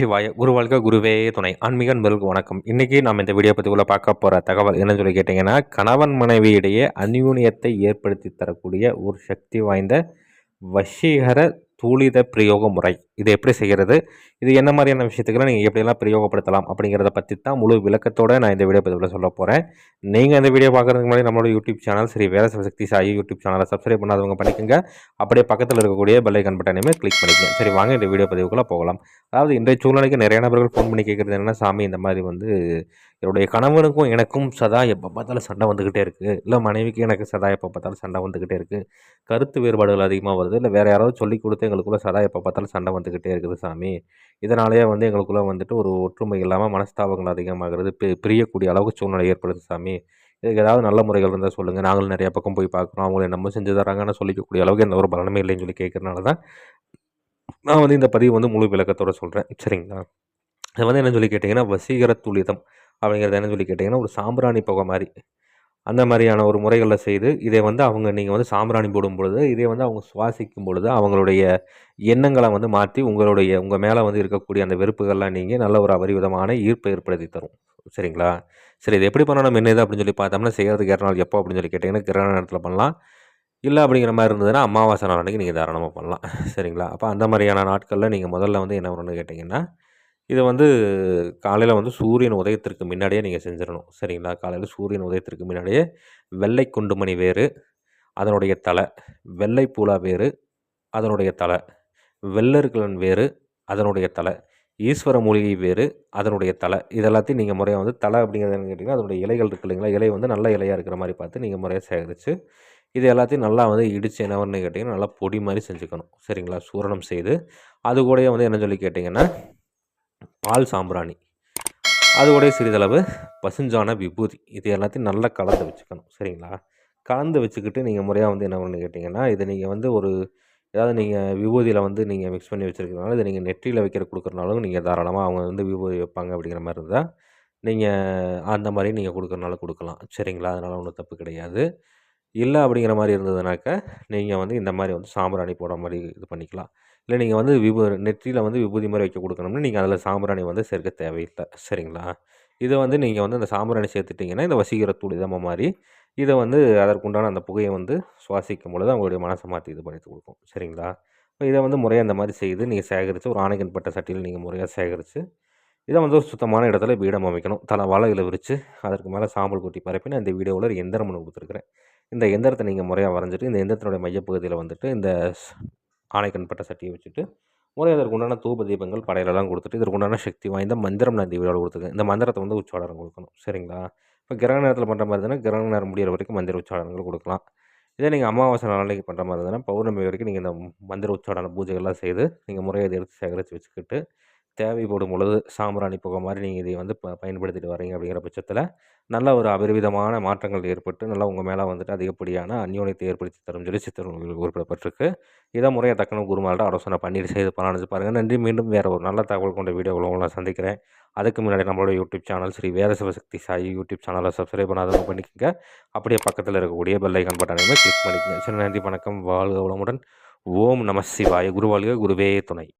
சிவாய குருவாழ்க குருவே துணை. ஆன்மீக நண்பர்களுக்கு வணக்கம். இன்றைக்கி நம்ம இந்த வீடியோ பற்றி உள்ள பார்க்க போகிற தகவல் என்னன்னு சொல்லி கேட்டிங்கன்னா கணவன் மனைவியிடையே அந்யூனியத்தை ஏற்படுத்தி தரக்கூடிய ஒரு சக்தி வாய்ந்த வசீகர தூளித பிரயோக முறை இது எப்படி செய்கிறது இது என்ன மாதிரியான விஷயத்துக்கெல்லாம் நீங்கள் எப்படியெல்லாம் பிரயோகப்படுத்தலாம் அப்படிங்கிறத பற்றி தான் முழு விளக்கத்தோடு நான் இந்த வீடியோ பதிவில் சொல்ல போகிறேன் நீங்கள் இந்த வீடியோ பார்க்குறதுக்கு முன்னாடி நம்மளோட யூடியூப் சேனல் ஸ்ரீ வேலை சக்தி சாயி யூடியூப் சேனலை சப்ஸ்கிரைப் பண்ணாதவங்க பண்ணிக்கோங்க. அப்படியே பக்கத்தில் இருக்கக்கூடிய பெல்லைக்கன் பட்டனையுமே கிளிக் பண்ணிக்கோங்க. சரி வாங்க இந்த வீடியோ பதிவுக்குள்ளே போகலாம். அதாவது இன்றைய சூழ்நிலைக்கு நிறைய நபர்கள் ஃபோன் பண்ணி கேட்குறது என்னென்னா சாமி இந்த மாதிரி வந்து என்னுடைய கணவனுக்கும் எனக்கும் சதா எப்போ பார்த்தாலும் சண்டை வந்துக்கிட்டே இருக்குது இல்லை மனைவிக்கு எனக்கு சதா எப்போ பார்த்தாலும் சண்டை வந்துக்கிட்டே இருக்குது கருத்து வேறுபாடுகள் அதிகமாக வருது. இல்லை வேறு யாராவது சொல்லி கொடுத்து எங்களுக்குள்ளே சதா எப்போ பார்த்தாலும் சண்டை வந்துக்கிட்டே இருக்குது சாமி. இதனாலேயே வந்து எங்களுக்குள்ளே வந்துட்டு ஒரு ஒற்றுமை இல்லாமல் மனஸ்தாபங்கள் அதிகமாகிறது பிரியக்கூடிய அளவுக்கு சூழ்நிலை ஏற்படுது சாமி. இதுக்கு ஏதாவது நல்ல முறைகள் இருந்தால் சொல்லுங்கள் நாங்களும் நிறையா பக்கம் போய் பார்க்குறோம். அவங்கள நம்ம செஞ்சு தராங்கன்னு சொல்லிக்கக்கூடிய அளவுக்கு எந்த ஒரு பலனமே இல்லைன்னு சொல்லி கேட்குறனால தான் நான் வந்து இந்த பதிவு வந்து முழு விளக்கத்தோடு சொல்கிறேன் சரிங்களா? அது வந்து என்ன சொல்லி கேட்டிங்கன்னா வசீகர துளிதம் அப்படிங்கிறது என்ன சொல்லி கேட்டிங்கன்னா ஒரு சாம்பிராணி புகை மாதிரி. அந்த மாதிரியான ஒரு முறைகளில் செய்து இதை வந்து அவங்க நீங்கள் வந்து சாம்பிராணி போடும் பொழுது இதை வந்து அவங்க சுவாசிக்கும் பொழுது அவங்களுடைய எண்ணங்களை வந்து மாற்றி உங்களுடைய உங்கள் மேலே வந்து இருக்கக்கூடிய அந்த வெறுப்புகள்லாம் நீங்கள் நல்ல ஒரு அபரிவிதமான ஈர்ப்பை ஏற்படுத்தி தரும். சரிங்களா? சரி இது எப்படி பண்ணணும் என்னது அப்படின்னு சொல்லி பார்த்தோம்னா செய்கிறதுக்கு ஏற நாள் எப்போ அப்படின்னு சொல்லி கேட்டிங்கன்னா கிரகண நேரத்தில் பண்ணலாம். இல்லை அப்படிங்கிற மாதிரி இருந்ததுன்னா அமாவாசை நாள் அன்றைக்கி நீங்கள் தாராளமாக பண்ணலாம். சரிங்களா? அப்போ அந்த மாதிரியான நாட்களில் நீங்கள் முதல்ல வந்து என்ன பண்ணணும்னு கேட்டிங்கன்னா இதை வந்து காலையில் வந்து சூரியன் உதயத்திற்கு முன்னாடியே நீங்கள் செஞ்சிடணும் சரிங்களா? காலையில் சூரியன் உதயத்திற்கு முன்னாடியே வெள்ளை குண்டுமணி வேறு அதனுடைய தலை. வெள்ளை பூலா வேறு அதனுடைய தலை. வெள்ளருக்கலன் வேறு அதனுடைய தலை. ஈஸ்வர மூலிகை வேறு அதனுடைய தலை. இதெல்லாத்தையும் நீங்கள் முறையாக வந்து தலை அப்படிங்கிறது கேட்டிங்கன்னா அதனுடைய இலைகள் இருக்குது இல்லைங்களா? இலை வந்து நல்ல இலையாக இருக்கிற மாதிரி பார்த்து நீங்கள் முறையாக சேகரித்து இது எல்லாத்தையும் நல்லா வந்து இடித்து என்ன பண்ணு கேட்டிங்கன்னா நல்லா பொடி மாதிரி செஞ்சுக்கணும். சரிங்களா? சூரணம் செய்து அது கூடயே வந்து என்ன சொல்லி கேட்டிங்கன்னா பால் சாம்பிராணி. அது கூட சிறிதளவு பசுஞ்சான விபூதி. இது எல்லாத்தையும் நல்லா கலந்து வச்சுக்கணும். சரிங்களா? கலந்து வச்சுக்கிட்டு நீங்கள் முறையாக வந்து என்ன பண்ணு கேட்டிங்கன்னா இதை நீங்கள் வந்து ஒரு ஏதாவது நீங்கள் விபூதியில் வந்து நீங்கள் மிக்ஸ் பண்ணி வச்சுருக்கனால இதை நீங்கள் நெற்றியில் வைக்கிற கொடுக்குறனாலும் நீங்கள் தாராளமாக அவங்க வந்து விபூதி வைப்பாங்க அப்படிங்கிற மாதிரி இருந்தால் நீங்கள் அந்த மாதிரி நீங்கள் கொடுக்குறனால கொடுக்கலாம். சரிங்களா? அதனால் ஒன்றும் தப்பு கிடையாது. இல்லை அப்படிங்கிற மாதிரி இருந்ததுனாக்க நீங்கள் வந்து இந்த மாதிரி வந்து சாம்பிராணி போடுற மாதிரி இது பண்ணிக்கலாம். இல்லை நீங்கள் வந்து விபூ நெற்றியில் வந்து விபூதி மாதிரி வைக்க கொடுக்கணும்னா நீங்கள் அதில் சாம்பிராணி வந்து சேர்க்க தேவையில்லை. சரிங்களா? இதை வந்து நீங்கள் வந்து அந்த சாம்பிராணி சேர்த்துட்டிங்கன்னா இந்த வசீகர துளிதமாக மாதிரி இதை வந்து அதற்குண்டான அந்த புகையை வந்து சுவாசிக்கும் பொழுது அவங்களுடைய மனசை மாற்றி இது பண்ணி கொடுக்கும். சரிங்களா? இதை வந்து முறையாக இந்த மாதிரி செய்து நீங்கள் சேகரித்து ஒரு ஆணைக்கன் பட்ட சட்டியில் நீங்கள் முறையாக சேகரித்து இதை வந்து ஒரு சுத்தமான இடத்துல பீடம் அமைக்கணும். தலை வாழைகளை விரித்து அதற்கு மேலே சாம்பல் கொட்டி பரப்பி நான் இந்த வீடியோவில் ஒரு எந்திரம் ஒன்று கொடுத்துருக்குறேன். இந்த எந்திரத்தை நீங்கள் முறையாக வரைஞ்சிட்டு இந்த எந்திரத்தினுடைய மையப்பகுதியில் வந்துட்டு இந்த ஆணைக்கண்பட்ட சட்டியை வச்சுட்டு முறை அதற்கு உண்டான தூப தீபங்கள் படையிலெல்லாம் கொடுத்துட்டு இதற்கு உண்டான சக்தி வாய்ந்த மந்திரம் நான் இந்த வீடியோவில் கொடுத்துருக்கேன். இந்த மந்திரத்தை வந்து உச்சாடனம் கொடுக்கணும். சரிங்களா? இப்போ கிரகண நேரத்தில் பண்ணுற மாதிரி இருந்தால் கிரகண நேரம் முடிகிற வரைக்கும் மந்திர உச்சாடனங்கள் கொடுக்கலாம். இதே நீங்கள் அமாவாசை நாளைக்கு பண்ணுற மாதிரி இருந்ததுன்னா பௌர்ணமி வரைக்கும் நீங்கள் இந்த மந்திர உச்சாடன பூஜைகள்லாம் செய்து நீங்கள் முறையை எடுத்து சேகரித்து வச்சுக்கிட்டு தேவைப்படும் பொழுது சாம்பிராணி புகை மாதிரி நீங்கள் இதை வந்து ப பயன்படுத்திட்டு வரீங்க அப்படிங்கிற பட்சத்தில் நல்ல ஒரு அபரிவிதமான மாற்றங்கள் ஏற்பட்டு நல்லா உங்கள் மேலே வந்துட்டு அதிகப்படியான அந்யோன்யத்தை ஏற்படுத்தி தரும் சொல்லி சித்தர்கள் குறிப்பிடப்பட்டிருக்கு. இதை முறையை தக்கன குருமால்கிட்ட ஆலோசனை பண்ணிட்டு செய்து பலனடைஞ்சு பாருங்கள் நன்றி. மீண்டும் வேறு ஒரு நல்ல தகவல் கொண்ட வீடியோவில் உங்களை சந்திக்கிறேன். அதுக்கு முன்னாடி நம்மளோட YouTube channel Shri Veda Sivasakthi Sai YouTube சேனலை சப்ஸ்கிரைப் பண்ணாதவங்க பண்ணிக்கோங்க. அப்படியே பக்கத்தில் இருக்கக்கூடிய பெல் பட்டனையுமே கிளிக் பண்ணிக்கோங்க. சரி நன்றி வணக்கம். வாழ்க வளமுடன். ஓம் நம சிவாய. குருவாழ்க குருவே துணை.